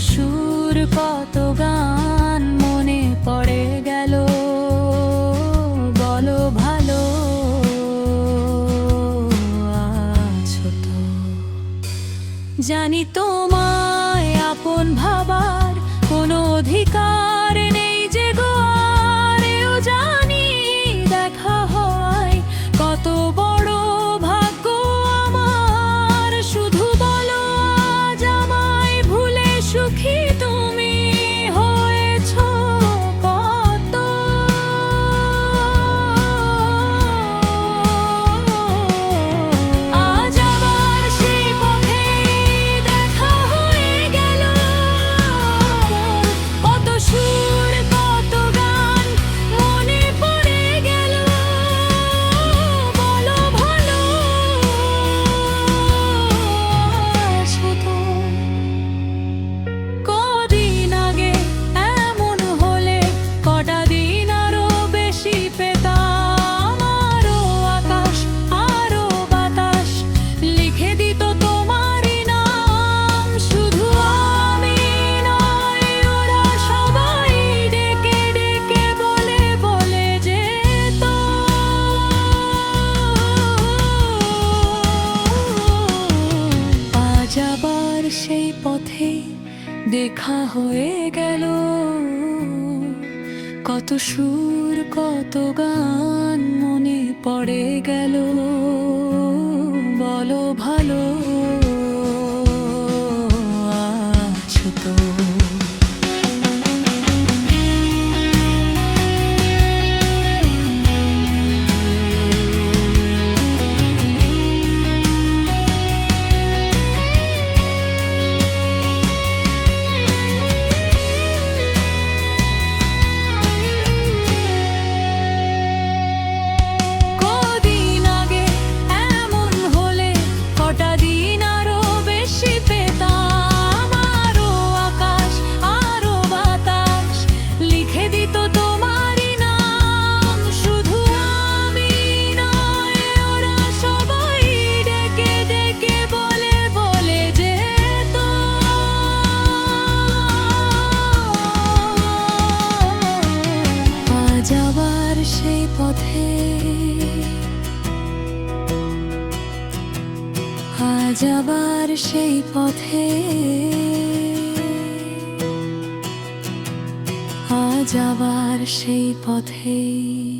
সুর কত গান মনে পড়ে গেল। বলো ভালো আছো তো। জানি তোমায় আপন ভাবার কোনো অধিকার দেখা হয়ে গেল। কত সুর কত গান মনে পড়ে গেল। বলো ভালো যাবার সেই পথে। আজ আবার সেই পথে।